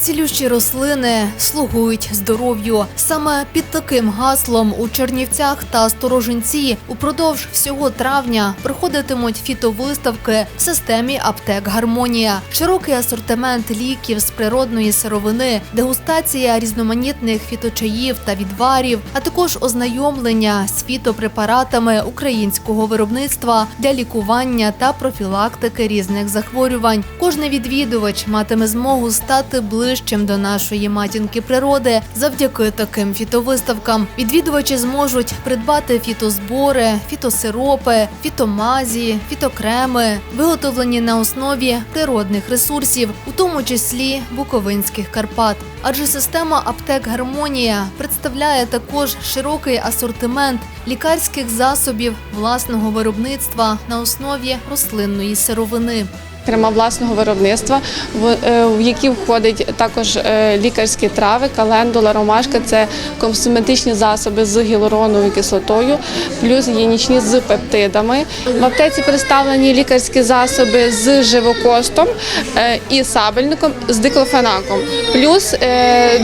Цілющі рослини слугують здоров'ю. Саме під таким гаслом у Чернівцях та Сторожинці упродовж всього травня проходитимуть фітовиставки в системі аптек Гармонія, широкий асортимент ліків з природної сировини, дегустація різноманітних фіточаїв та відварів, а також ознайомлення з фітопрепаратами українського виробництва для лікування та профілактики різних захворювань. Кожний відвідувач матиме змогу стати ближчим до нашої матінки природи завдяки таким фітовиставкам. Відвідувачі зможуть придбати фітозбори, фітосиропи, фітомазі, фітокреми, виготовлені на основі природних ресурсів, у тому числі Буковинських Карпат. Адже система аптек Гармонія представляє також широкий асортимент лікарських засобів власного виробництва на основі рослинної сировини. Крема власного виробництва, в, е, які входить також е, лікарські трави, календула, ромашка це косметичні засоби з гіалуроновою кислотою, плюс гігієнічні з пептидами. В аптеці представлені лікарські засоби з живокостом е, і сабельником з диклофенаком. Плюс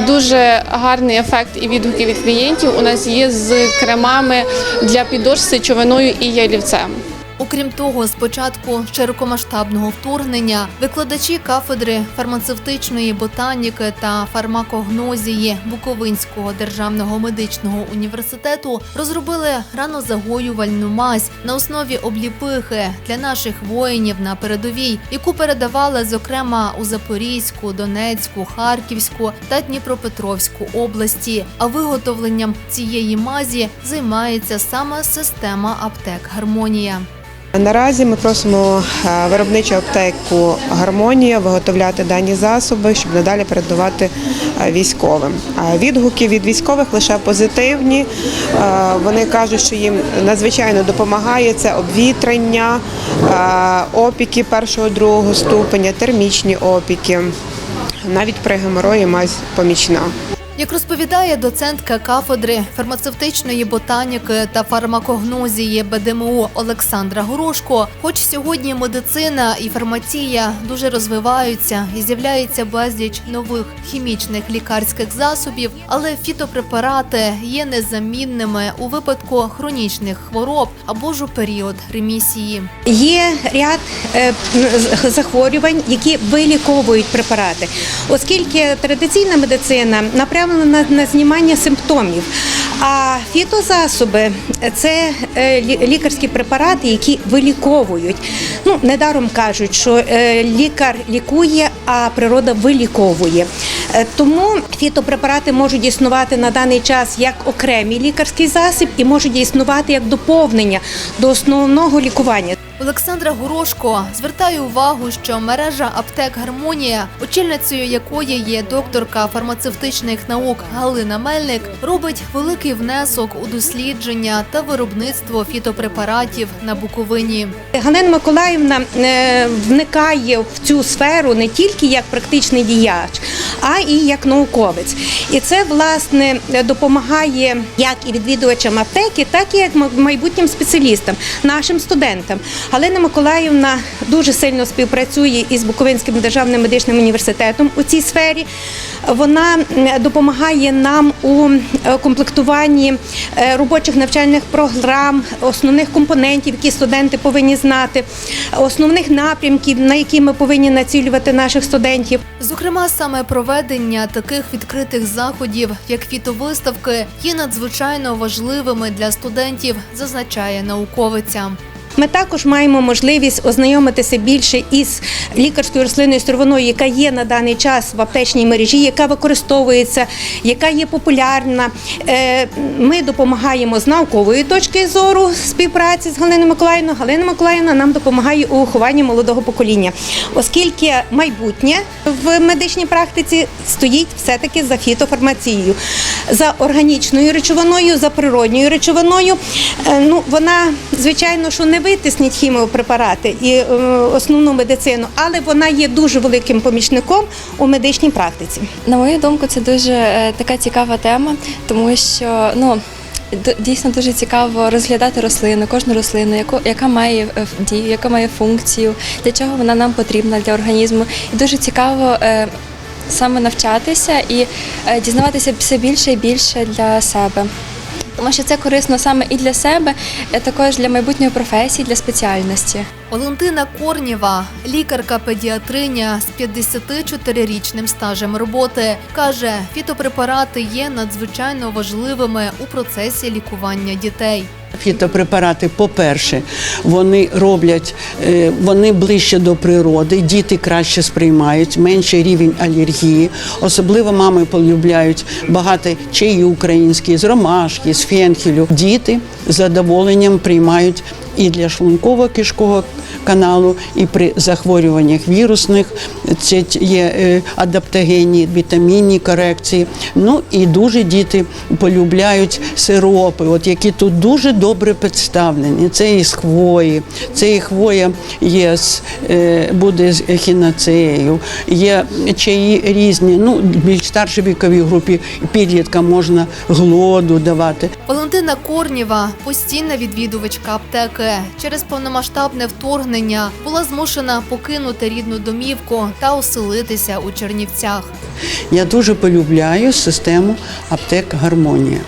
дуже гарний ефект і відгуки від клієнтів у нас є з кремами для підошв з сечовиною і ялівцем. Окрім того, з початку широкомасштабного вторгнення викладачі кафедри фармацевтичної ботаніки та фармакогнозії Буковинського державного медичного університету розробили ранозагоювальну мазь на основі обліпихи для наших воїнів на передовій, яку передавали зокрема у Запорізьку, Донецьку, Харківську та Дніпропетровську області. А виготовленням цієї мазі займається саме система аптек Гармонія. Наразі ми просимо е, виробничу аптеку Гармонія виготовляти дані засоби, щоб надалі передавати е, військовим. Відгуки від військових лише позитивні. Е, Вони кажуть, що їм надзвичайно допомагає це обвітрення, опіки першого другого ступеня, термічні опіки. Навіть при геморої мазь помічна. Як розповідає доцентка кафедри фармацевтичної ботаніки та фармакогнозії БДМУ Олександра Горошко, хоч сьогодні медицина і фармація дуже розвиваються і з'являється безліч нових хімічних лікарських засобів, але фітопрепарати є незамінними у випадку хронічних хвороб або ж у період ремісії. Є ряд е, захворювань, які виліковують препарати, оскільки традиційна медицина направлена на, на знімання симптомів. А фітозасоби це е, лікарські препарати, які виліковують. Ну, недаром кажуть, що е, лікар лікує, а природа виліковує. Е, Тому фітопрепарати можуть існувати на даний час як окремий лікарський засіб і можуть існувати як доповнення до основного лікування. Олександра Горошко звертає увагу, що мережа аптек Гармонія, очільницею якої є докторка фармацевтичних наук Галина Мельник, робить великий внесок у дослідження та виробництво фітопрепаратів на Буковині. Галина Миколаївна е, вникає в цю сферу не тільки як практичний діяч, а і як науковець. І це власне допомагає як і відвідувачам аптеки, так і як майбутнім спеціалістам, нашим студентам. Галина Миколаївна дуже сильно співпрацює із Буковинським державним медичним університетом у цій сфері. Вона допомагає нам у е, комплектуванні е, робочих навчальних програм, основних компонентів, які студенти повинні знати, основних напрямків, на які ми повинні націлювати наших студентів. Зокрема, саме проведення таких відкритих заходів, як фітовиставки, є надзвичайно важливими для студентів, зазначає науковиця. Ми також маємо можливість ознайомитися більше із лікарською рослинною сировиною, яка є на даний час в аптечній мережі, яка використовується, яка є популярна. Е, Ми допомагаємо з наукової точки зору співпраці з Галиною Миколаївною. Галина Миколаївна нам допомагає у вихованні молодого покоління, оскільки майбутнє в медичній практиці стоїть все-таки за фітофармацією, за органічною речовиною, за природньою речовиною. Е, Ну, вона, звичайно, що не витиснить хіміопрепарати і е, основну медицину, але вона є дуже великим помічником у медичній практиці. На мою думку, це дуже е, така цікава тема, тому що ну. Дійсно дуже цікаво розглядати рослину, кожну рослину, яку, яка має е, дію, яка має функцію, для чого вона нам потрібна для організму. І дуже цікаво е, саме навчатися і е, дізнаватися все більше і більше для себе. Тому що це корисно саме і для себе, також для майбутньої професії, для спеціальності. Валентина Корнєва, лікарка-педіатриня з 54-річним стажем роботи, каже, фітопрепарати є надзвичайно важливими у процесі лікування дітей. Фітопрепарати, по-перше, вони роблять, е, вони ближче до природи, діти краще сприймають, менший рівень алергії. Особливо мами полюбляють багато чаї українські з ромашки, з фенхелю. Діти з задоволенням приймають і для шлунково-кишкового каналу, і при захворюваннях вірусних це є е, адаптогенні, вітамінні корекції. Ну і дуже діти полюбляють сиропи, от які тут дуже добре представлені. Це із хвої, це і хвоя є з е, буде з ехінацеєю, є чаї різні. Ну більш старшій віковій групі підліткам можна глоду давати. Валентина Корнєва, постійна відвідувачка аптеки, через повномасштабне вторгнення була змушена покинути рідну домівку та оселитися у Чернівцях. Я дуже полюбляю систему аптек Гармонія.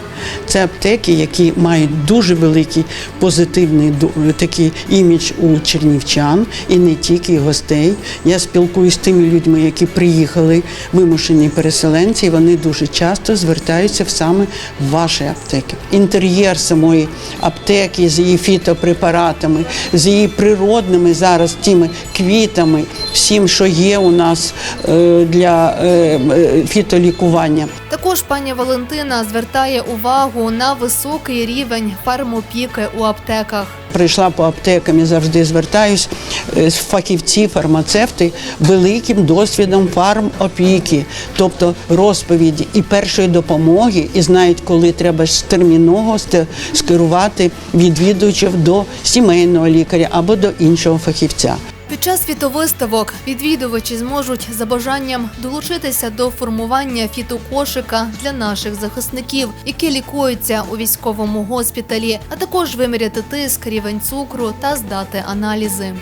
Це аптеки, які мають дуже великий позитивний такий імідж у чернівчан і не тільки гостей. Я спілкуюся з тими людьми, які приїхали, вимушені переселенці, і вони дуже часто звертаються в саме в ваші аптеки. Інтер'єр самої аптеки з її фітопрепаратами, з її природними зараз тими квітами, всім, що є у нас е, для е, е, фітолікування. Також пані Валентина звертає увагу на високий рівень фармопіки у аптеках. Прийшла по аптекам і завжди звертаюсь. е, Фахівці, фармацевти великим досвідом фармопіки, тобто розповіді і першої допомоги, і знають, коли треба терміново скерувати відвідувачів до сімейного лікаря або до іншого фахівця. Під час фітовиставок відвідувачі зможуть за бажанням долучитися до формування фітокошика для наших захисників, які лікуються у військовому госпіталі, а також виміряти тиск, рівень цукру та здати аналізи.